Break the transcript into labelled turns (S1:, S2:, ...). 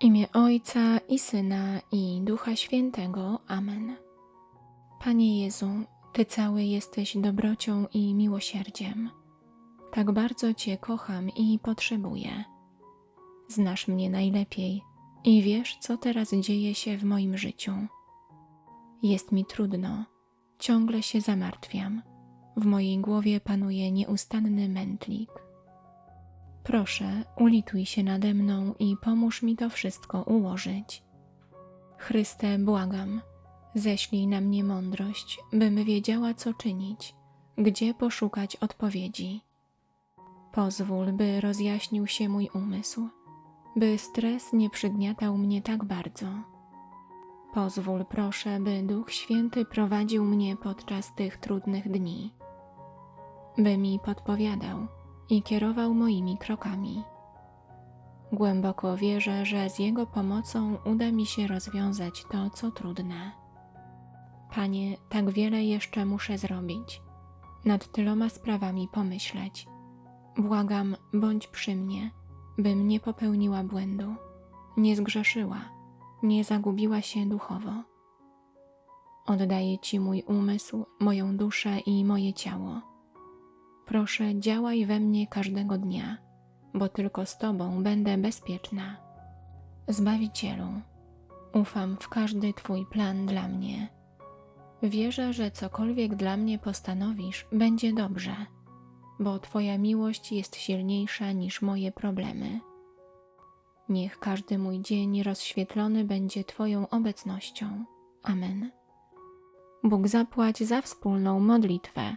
S1: imię Ojca i Syna i Ducha Świętego. Amen. Panie Jezu, Ty cały jesteś dobrocią i miłosierdziem. Tak bardzo Cię kocham i potrzebuję. Znasz mnie najlepiej i wiesz, co teraz dzieje się w moim życiu. Jest mi trudno, ciągle się zamartwiam. W mojej głowie panuje nieustanny mętlik. Proszę, ulituj się nade mną i pomóż mi to wszystko ułożyć. Chryste, błagam, ześlij na mnie mądrość, bym wiedziała, co czynić, gdzie poszukać odpowiedzi. Pozwól, by rozjaśnił się mój umysł, by stres nie przygniatał mnie tak bardzo. Pozwól, proszę, by Duch Święty prowadził mnie podczas tych trudnych dni, by mi podpowiadał i kierował moimi krokami. Głęboko wierzę, że z Jego pomocą uda mi się rozwiązać to, co trudne. Panie, tak wiele jeszcze muszę zrobić, nad tyloma sprawami pomyśleć. Błagam, bądź przy mnie, bym nie popełniła błędu, nie zgrzeszyła, nie zagubiła się duchowo. Oddaję Ci mój umysł, moją duszę i moje ciało. Proszę, działaj we mnie każdego dnia, bo tylko z Tobą będę bezpieczna. Zbawicielu, ufam w każdy Twój plan dla mnie. Wierzę, że cokolwiek dla mnie postanowisz, będzie dobrze, bo Twoja miłość jest silniejsza niż moje problemy. Niech każdy mój dzień rozświetlony będzie Twoją obecnością. Amen. Bóg zapłać za wspólną modlitwę.